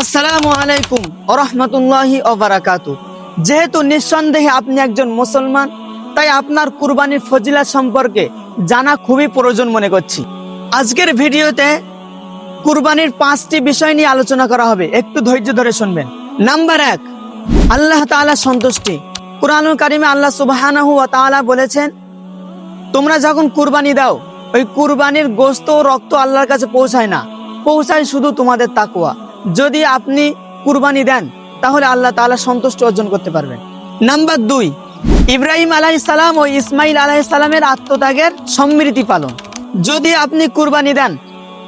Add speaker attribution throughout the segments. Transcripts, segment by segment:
Speaker 1: আসসালামু আলাইকুম ওরহমতুল্লাহি ওবারাকাতু। যেহেতু নিঃসন্দেহে আপনি একজন মুসলমান, তাই আপনার কুরবানির ফজিলা সম্পর্কে জানা খুবই প্রয়োজন মনে করছি। আজকের ভিডিওতে কুরবানির পাঁচটি বিষয় নিয়ে আলোচনা করা হবে। একটু ধৈর্য ধরে শুনবেন। নাম্বার এক, আল্লাহ তাআলা সন্তুষ্টি। কুরআনুল কারিমে আল্লাহ সুবহানাহু তাআলা বলেছেন, তোমরা যখন কুরবানি দাও, ওই কুরবানির গোস্ত ও রক্ত আল্লাহর কাছে পৌঁছায় না। পৌঁছায় শুধু তোমাদের তাকুয়া যদি আপনি কুরবানি দেন, তাহলে আল্লাহ তাআলা সন্তুষ্ট অর্জন করতে পারবেন। নাম্বার দুই, ইব্রাহিম আলাইহিস সালাম ও ইসমাইল আলাইহিস সালামের আত্মত্যাগের সমৃদ্ধি পালন। যদি আপনি কুরবানি দেন,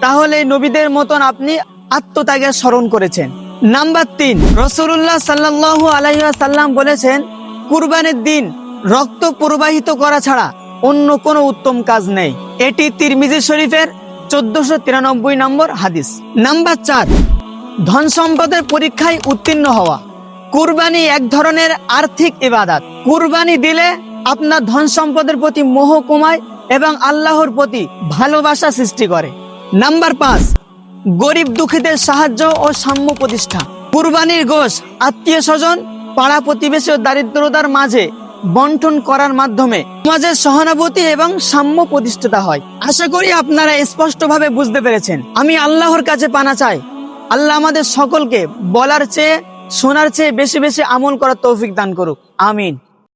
Speaker 1: তাহলে নবীদের মতন আপনি আত্মত্যাগের স্মরণ করেছেন। নাম্বার তিন রসুল্লাহ সাল্লাহ আলাইসাল্লাম বলেছেন, কুরবানির দিন রক্ত প্রবাহিত করা ছাড়া অন্য কোনো উত্তম কাজ নেই। এটি তিরমিজি শরীফের চোদ্দশো তিরানব্বই নম্বর হাদিস। নাম্বার চার ধন সম্পদের পরীক্ষায় উত্তীর্ণ হওয়া। কুরবানি এক ধরনের আর্থিক ইবাদত। কুরবানি দিলে আপনার ধন সম্পদের প্রতি মোহ কমায় এবং আল্লাহর প্রতি ভালোবাসা সৃষ্টি করে। নাম্বার পাঁচ, গরিব দুঃখীদের সাহায্য ও সাম্য প্রতিষ্ঠা। কুরবানির গোষ আত্মীয় স্বজন, পাড়া প্রতিবেশী ও দারিদ্রতার মাঝে বন্টন করার মাধ্যমে সমাজের সহানুভূতি এবং সাম্য প্রতিষ্ঠিত হয়। আশা করি আপনারা স্পষ্টভাবে বুঝতে পেরেছেন। আমি আল্লাহর কাছে পানা চাই। আল্লাহ আমাদের সকলকে বলার চেয়ে, শোনার চেয়ে বেশি বেশি আমল করার তৌফিক দান করুক। আমিন।